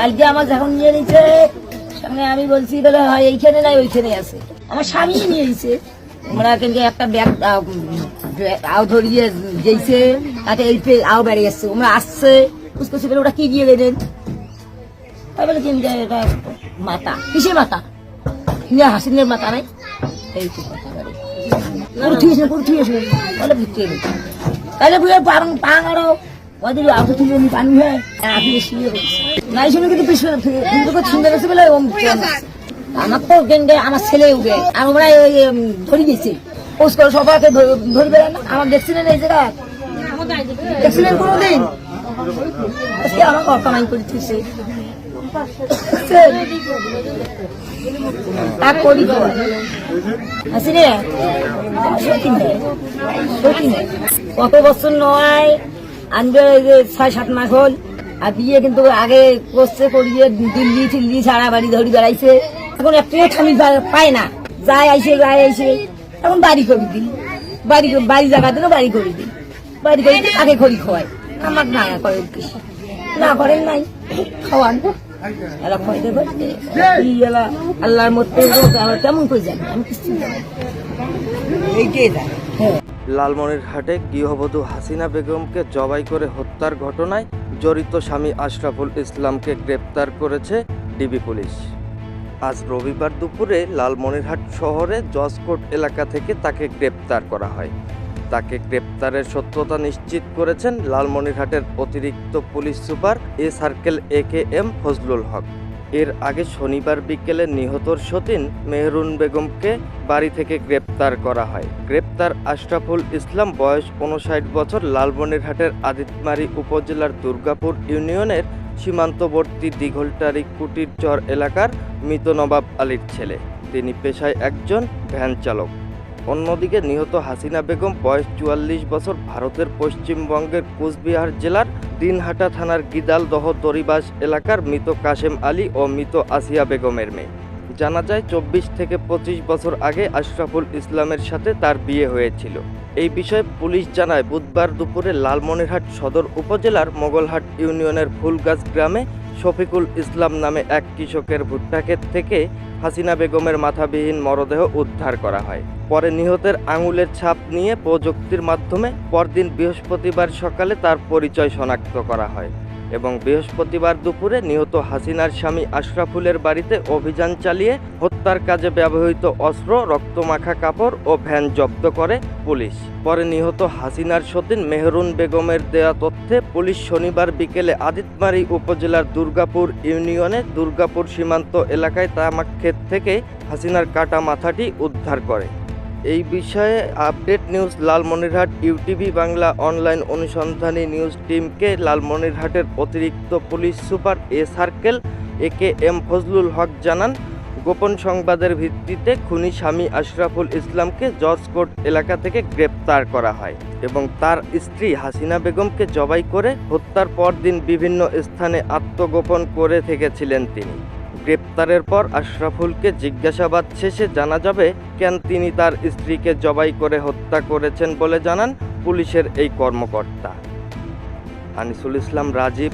কালকে আমার যখন নিয়ে নিচ্ছে সঙ্গে আমি বলছি, বলে, হয়, এইখানে নাই ওইখানে আছে। আমার স্বামী নিয়ে নিছে আমরা কিন্তু একটা ব্যাগ আও ধরিয়ে যেইছে তাতে এই আও বেড়ে যাচ্ছে ওরা আসছে। বুঝতেছি বলে, ওটা কি দিয়ে দেবেন তাই বলে কিন্তু এটা মাতা কিসের মাতা ইন্ডিয়া হাসিনের মাথা নাই? এই তো কথা পুরো ঠিক আছে বলে নেই তাহলে বুঝে পাং পাং আরও ওদের আগে তুলে নি পানি হয় নাই শুনে কিন্তু বলে আমার তো আমার ছেলে উঠে আমরা ধরে গেছি। সবাইকে ধরে- ধরবে না। আমার দেখছিলেন এই জায়গা দেখছিলেন কোনোদিন। কত বছর নয় আনবে ছয় সাত মাস হল। আর বিয়ে কিন্তু আগে করছে করিয়ে দিল্লি টিল্লি সারা বাড়ি ধরি বেড়াইছে। এখন একটা স্বামী পায় না। যায় আইসে যায় আইসে। এখন বাড়ি করে দিই। বাড়ি বাড়ি জায়গা দিল বাড়ি করে দিই। বাড়ি করে দিই আগে খড়ি খাওয়াই আমার না করে কিছু না করেন নাই। খাওয়ান। এরা খড়ি দেবে। কি এলা আল্লাহর মধ্যে কেমন করে জানি? আমি কিছু জানি। হ্যাঁ। লালমনিরহাটে গৃহবধূ হাসিনা বেগমকে জবাই করে হত্যার ঘটনায় জড়িত স্বামী আশরাফুল ইসলামকে গ্রেপ্তার করেছে ডিবি পুলিশ। আজ রবিবার দুপুরে লালমনিরহাট শহরে জজকোট এলাকা থেকে তাকে গ্রেপ্তার করা হয়। তাকে গ্রেপ্তারের সত্যতা নিশ্চিত করেছেন লালমনিরহাটের অতিরিক্ত police super A circle A K M Fazlul Haque. এর আগে শনিবার বিকেলে নিহতর সতীন মেহরুন বেগমকে বাড়ি থেকে গ্রেপ্তার করা হয়। গ্রেপ্তার আশরাফুল ইসলাম বয়স উনষাট বছর লালমনিরহাটের আদিতমারি উপজেলার দুর্গাপুর ইউনিয়নের সীমান্তবর্তী দীঘলটারি কুটির চর এলাকার মৃত নবাব আলীর ছেলে। তিনি পেশায় একজন ভ্যান চালক। অন্যদিকে নিহত হাসিনা বেগম বয়স চুয়াল্লিশ বছর ভারতের পশ্চিমবঙ্গের কোচবিহার জেলার দিনহাটা থানার গিদাল দহ দরিবাস এলাকার মৃত কাশেম আলী ও মৃত আসিয়া বেগমের মেয়ে। জানা যায়, চব্বিশ থেকে পঁচিশ বছর আগে আশরাফুল ইসলামের সাথে তার বিয়ে হয়েছিল। এই বিষয়ে পুলিশ জানায়, বুধবার দুপুরে লালমনিরহাট সদর উপজেলার মোগলহাট ইউনিয়নের ফুলগাছ গ্রামে শফিকুল ইসলাম নামে এক কৃষকের ভুট্টা ক্ষেত থেকে হাসিনা বেগমের মাথাবিহীন মরদেহ উদ্ধার করা হয়। পরে নিহতের আঙুলের ছাপ নিয়ে প্রযুক্তির মাধ্যমে পরদিন বৃহস্পতিবার সকালে তার পরিচয় শনাক্ত করা হয়। এবং বৃহস্পতিবার দুপুরে নিহত হাসিনার স্বামী আশরাফুলের বাড়িতে অভিযান চালিয়ে হত্যার কাজে ব্যবহৃত অস্ত্র, রক্তমাখা কাপড় ও ভ্যান জব্দ করে পুলিশ। পরে নিহত হাসিনার সতীন মেহরুন বেগমের দেয়া তথ্যে পুলিশ শনিবার বিকেলে আদিতমারি উপজেলার দুর্গাপুর ইউনিয়নে দুর্গাপুর সীমান্ত এলাকায় তামাক্ষেত থেকে হাসিনার কাটা মাথাটি উদ্ধার করে। এই বিষয়ে update news Lalmonirhat UTV Bangla online অনুসন্ধানী নিউজ টিমকে লালমনিরহাটের অতিরিক্ত police super A circle, A K M Fazlul Haque জানান, গোপন সংবাদের ভিত্তিতে খুনি স্বামী আশরাফুল ইসলামকে জজ কোর্ট এলাকা থেকে গ্রেপ্তার করা হয় এবং তার স্ত্রী হাসিনা বেগমকে জবাই করে হত্যার পরদিন বিভিন্ন স্থানে আত্মগোপন করে থেকেছিলেন তিনি। গ্রেপ্তারের পর আশরাফুলকে জিজ্ঞাসাবাদ শেষে জানা যাবে কেন তিনি তার স্ত্রীকে জবাই করে হত্যা করেছেন বলে জানান পুলিশের এই কর্মকর্তা। আনিসুল ইসলাম রাজীব,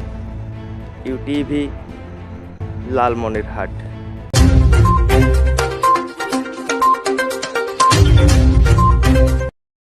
ইউটিভি, লালমনিরহাট।